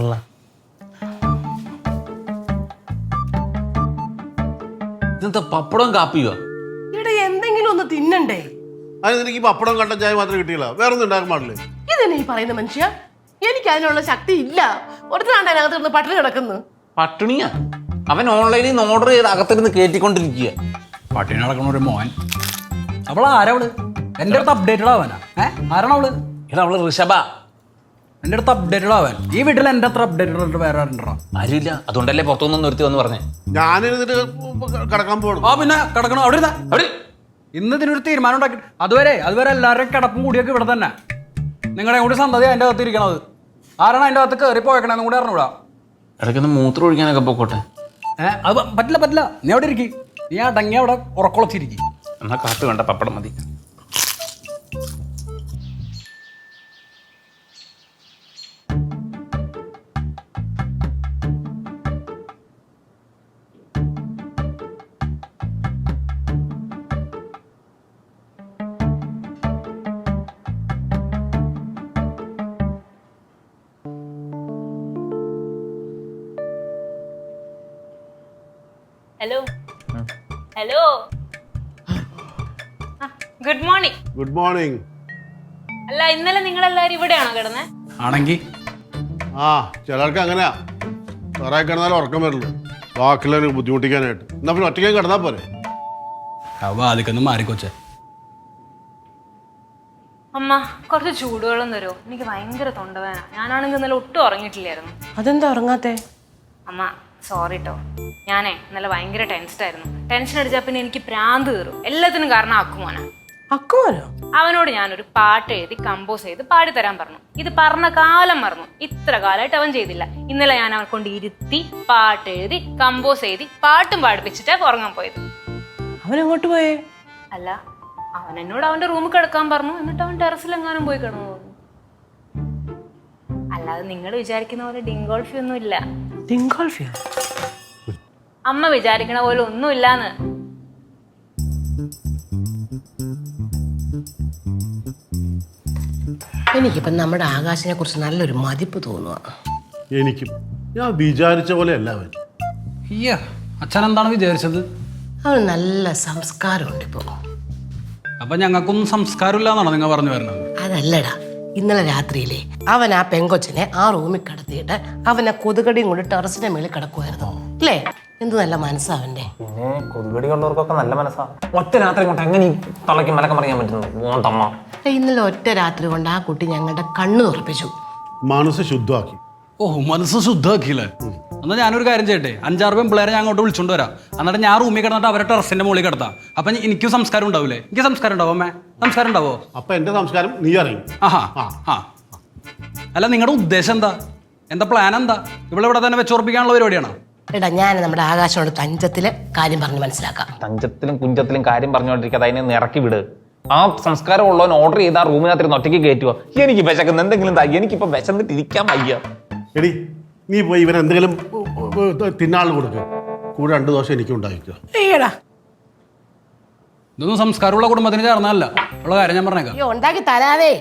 കൊള്ളാം ഇന്നത്തെ പപ്പടം കാപ്പിയോ? ഇവിടെ എന്തെങ്കിലും ഒന്ന് തിന്നണ്ടേ? അതിന് നിനക്ക് ഈ പപ്പടം കണ്ട ചായ മാത്രം കിട്ടിയില്ല വേറെ ഒന്നും ഉണ്ടാക്കാൻ പാടില്ലേ? ഇതന്നെ ഈ പറയുന്ന മനുഷ്യ? എനിക്ക് അതിനുള്ള ശക്തി ഇല്ല. ഒരുത്തനാണ്ട് അതിനകത്ത് നിന്ന് പട്ടിണി കിടക്കുന്നു? പട്ടിണിയാ? അവൻ ഓൺലൈനിൽ നിന്ന് ഓർഡർ ചെയ്ത് അകത്തിരുന്ന് കയറ്റിക്കൊണ്ടിരിക്കുക പട്ടിണി നടക്കണ ഒരു മോൻ. അവളാരവൾ എന്റെ അടുത്ത് അപ്ഡേറ്റഡ് ആവാനാ ഏ? ആരാണവൾ എടാ അവൾ ഋഷഭ. എന്റെ അടുത്ത് അപ്ഡേറ്റഡ് ആവാൻ ഈ വീട്ടിൽ എന്റെ അത്ര അപ്ഡേറ്റഡ് ആയിട്ട് വേറെ ആരുണ്ടോ ആരുമില്ല. അതുകൊണ്ടല്ലേ പുറത്തുനിന്ന് നിർത്തി വന്ന് പറഞ്ഞേ. ഞാനിരുന്നിട്ട് കിടക്കാൻ പോകണം ആ പിന്നെ കിടക്കണം? അവിടെ ഇരുന്നാ. അവിടെ. ഇന്ന് ഇതിനൊരു തീരുമാനം ഉണ്ടാക്കി അതുവരെ അതുവരെ എല്ലാവരുടെയും കിടപ്പും കൂടിയൊക്കെ ഇവിടെ തന്നെ. നിങ്ങളുടെ കൂടി സന്തതി അതിന്റെ അകത്ത് ഇരിക്കണത്. ആരാണ് അതിന്റെ അകത്ത് കയറി പോയക്കണെന്നും കൂടി അറിഞ്ഞൂടാ ഇടയ്ക്കൊന്ന് മൂത്രം ഒഴിക്കാനൊക്കെ പോക്കോട്ടെ. ഏഹ് അത് പറ്റില്ല പറ്റില്ല. നീ അവിടെ ഇരിക്കി. നീ അടങ്ങി അവിടെ ഉറക്കുളച്ചിരിക്കും എന്നാ കാത്ത് വേണ്ട പപ്പടം മതി. Hello hello good morning good morning അല്ല ഇന്നലെ നിങ്ങൾ എല്ലാവരും ഇവിടെയാണോ കിടന്നത് ആണെങ്കിൽ. ആ ചിലർക്ക് അങ്ങനെയാ. വേറെ കിടന്നാലും ഉറക്കം വരുള്ളൂ. ബാക്കിയുള്ളവരെ ബുദ്ധിമുട്ടിക്കാനായിട്ട്. എന്നാ പിന്നെ ഒറ്റയ്ക്ക് കിടന്നാൽ പോരെ? അവ ആദ്യമൊന്നും മാറിക്കൊച്ചേ അമ്മ കുറച്ച് ചൂടുവെള്ളം തരുമോ എനിക്ക് ഭയങ്കര തൊണ്ടവേന ഞാനാണെങ്കിൽ ഇന്നലെ ഒട്ടും ഉറങ്ങിയിട്ടില്ലായിരുന്നു. അതെന്താ ഉറങ്ങാത്തെ? അമ്മ സോറി കേട്ടോ ഞാനേ ഇന്നലെ ഭയങ്കര ടെൻസ്ഡ് ആയിരുന്നു. ടെൻഷൻ അടിച്ചാൽ പിന്നെ എനിക്ക് പ്രാന്ത് കയറും എല്ലാത്തിനും കാരണം അക്കുമോനാ. അക്കുമോനോ? അവനോട് ഞാനൊരു പാട്ട് എഴുതി കമ്പോസ് ചെയ്ത് തരാൻ പറഞ്ഞു. ഇത് പറഞ്ഞ കാലം മറന്നു. ഇത്ര കാലമായിട്ട് അവൻ ചെയ്തില്ല. ഇന്നലെ ഞാൻ അവൻ കൊണ്ട് ഇരുത്തി പാട്ട് എഴുതി കമ്പോസ് ചെയ്ത് പാട്ടും പാടിപ്പിച്ചിട്ടാ ഉറങ്ങാൻ പോയത്. അവൻ എങ്ങോട്ട് പോയേ? അല്ല അവൻ എന്നോട് അവന്റെ റൂമിൽ കിടക്കാൻ പറഞ്ഞു. എന്നിട്ട് അവൻ ടെറസിൽ എങ്ങാനും പോയി കിടന്നു. അല്ലാതെ നിങ്ങൾ വിചാരിക്കുന്ന പോലെ ഡിങ്കോൾഫി ഒന്നും ഇല്ല ഡിങ്കോൾഫിയോ അമ്മ വിചാരിക്കണ പോലെ ഒന്നുമില്ലാന്ന്. എനിക്കിപ്പം നമ്മുടെ ആകാശിനെ കുറിച്ച് നല്ലൊരു മതിപ്പ് തോന്നുക എനിക്കും. ഞാൻ വിചാരിച്ച പോലെ അല്ല അവൻ. അയ്യ അച്ഛൻ എന്താണ് വിചാരിച്ചത്? അവന് നല്ല സംസ്കാരമുണ്ട് ഇപ്പോൾ അപ്പൊ ഞങ്ങൾക്കൊന്നും സംസ്കാരമില്ല എന്നാണ് നിങ്ങൾ പറഞ്ഞു വരുന്നത്? അതല്ലടാ. ഇന്നലെ രാത്രിയിലെ അവൻ ആ പെങ്കൊച്ചിനെ ആ റൂമിൽ കടത്തിയിട്ട് അവനെ കൊതുകടിയും കൂടി ടെറസിന്റെ മേളിൽ കിടക്കുമായിരുന്നു അല്ലേ? എന്ത് നല്ല മനസ്സാ അവന്റെ. പിന്നെ കൊതുകടി ഉള്ളവർക്കൊക്കെ നല്ല മനസ്സാ. ഒറ്റ രാത്രി കൊണ്ട് എങ്ങനെ ഈ മലക്കം പറയാൻ പറ്റുന്നു? ഏയ് ഇന്നലെ ഒറ്റ രാത്രി കൊണ്ട് ആ കുട്ടി ഞങ്ങളുടെ കണ്ണു തുറപ്പിച്ചു. മനസ്സ് ശുദ്ധമാക്കി. ഓ മനസ്സ് ശുദ്ധമാക്കിയില്ലേ? എന്നാൽ ഞാനൊരു കാര്യം ചെയ്യട്ടെ? അഞ്ചാറ് പെമ്പിളേരെ ഞാൻ അങ്ങോട്ട് വിളിച്ചോണ്ട് വരാം. എന്നിട്ട് ഞാൻ റൂമിൽ കിടന്നിട്ട് അവരെ ടെറസിന്റെ മുകളിൽ കിടത്താം. അപ്പൊ എനിക്കും സംസ്കാരം ഉണ്ടാവില്ലേ എനിക്ക് സംസ്കാരം ഉണ്ടാവും അമ്മേ. സംസ്കാരം ഉണ്ടാവോ അപ്പൊ എന്റെ സംസ്കാരം നീ അറിയും. ആഹാ ആ. അല്ല നിങ്ങളുടെ ഉദ്ദേശം എന്താ? എന്താ പ്ലാൻ എന്താ? ഇവിടെ ഇവിടെ തന്നെ വെച്ചുറപ്പിക്കാനുള്ള പരിപാടിയാണോ? എടാ ഞാൻ നമ്മുടെ ആകാശനോട് തഞ്ചത്തിൽ കാര്യം പറഞ്ഞ് മനസ്സിലാക്കാം. തഞ്ചത്തിലും കുഞ്ചത്തിലും കാര്യം പറഞ്ഞുകൊണ്ടിരിക്കുക അതിനെ നിറക്കി ഇറക്കി വിട്. ആ സംസ്കാരം ഉള്ളവൻ ഓർഡർ ചെയ്ത് ആ റൂമിനകത്ത് ഒറ്റയ്ക്ക് കയറ്റുക എനിക്ക് വിശക്കുന്ന. എന്തെങ്കിലും താ എനിക്കിപ്പോ വിശന്നിട്ട് ഇരിക്കാൻ വയ്യ. എടി നീ പോയി ഇവൻ എന്തെങ്കിലും തിന്നാൾ കൊടുക്കുക കൂടെ രണ്ട് ദോശം എനിക്കും ഉണ്ടായിരിക്കുക ഏടാ ഇതൊന്നും സംസ്കാരമുള്ള കുടുംബത്തിന് ചേർന്നതല്ല. ഉള്ള കാര്യം ഞാൻ പറഞ്ഞേക്കാം. അയ്യോ ഉണ്ടാക്കി തരാവേ.